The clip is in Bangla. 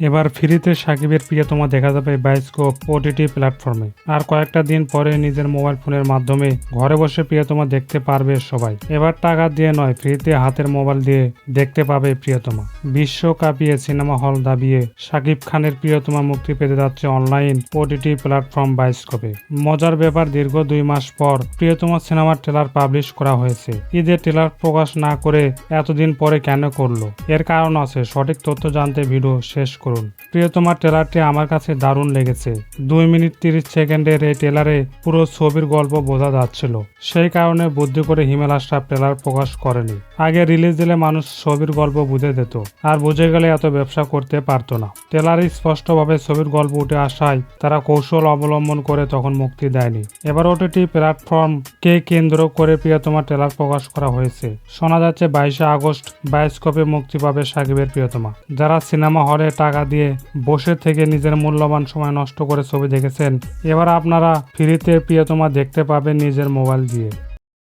এবার ফ্রিতে সাকিবের প্রিয়তমা দেখা যাবে বায়োস্কোপ ওটিটি প্ল্যাটফর্মে। আর কয়েকটা দিন পরে নিজের মোবাইল ফোনের মাধ্যমে ঘরে বসে প্রিয়তমা দেখতে পারবে সবাই। এবার টাকা দিয়ে নয়, ফ্রিতে হাতের মোবাইল দিয়ে দেখতে পাবে প্রিয়তমা। বিশ্ব সিনেমা হল দাবিয়ে সাকিব খানের প্রিয়তমা মুক্তি পেতে যাচ্ছে অনলাইন ওটিটি প্ল্যাটফর্ম বায়োস্কোপে মজার ব্যাপার, দীর্ঘ দুই মাস পর প্রিয়তমা সিনেমার ট্রেলার পাবলিশ করা হয়েছে। ঈদের ট্রেলার প্রকাশ না করে এতদিন পরে কেন করল? এর কারণ আছে, সঠিক তথ্য জানতে ভিডিও শেষ করুন। প্রিয়তমা ট্রেলারটি আমার কাছে দারুণ লেগেছে। দুই মিনিট তিরিশ সেকেন্ডের এই ট্রেলারে পুরো ছবির গল্প বোঝা যাচ্ছিল। সেই কারণে বুদ্ধি করে হিমেল আশরাফ ট্রেলার প্রকাশ করেনি। আগে রিলিজ দিলে মানুষ ছবির গল্প বুঝে যেত, আর বুঝে গেলে এত ব্যবসা করতে পারতো না। ট্রেলারে স্পষ্টভাবে ছবির গল্প উঠে আসায় তারা কৌশল অবলম্বন করে তখন মুক্তি দেয়নি। এবার ওটিটি প্ল্যাটফর্ম কে কেন্দ্র করে প্রিয়তমা ট্রেলার প্রকাশ করা হয়েছে। শোনা যাচ্ছে বাইশে আগস্ট বায়োস্কোপে মুক্তি পাবে সাকিবের প্রিয়তমা। যারা সিনেমা হলে টাকা দিয়ে বসে থেকে নিজের মূল্যবান সময় নষ্ট করে ছবি দেখেছেন। এবার আপনারা ফ্রিতে প্রিয়তমা দেখতে পাবেন নিজের মোবাইল দিয়ে।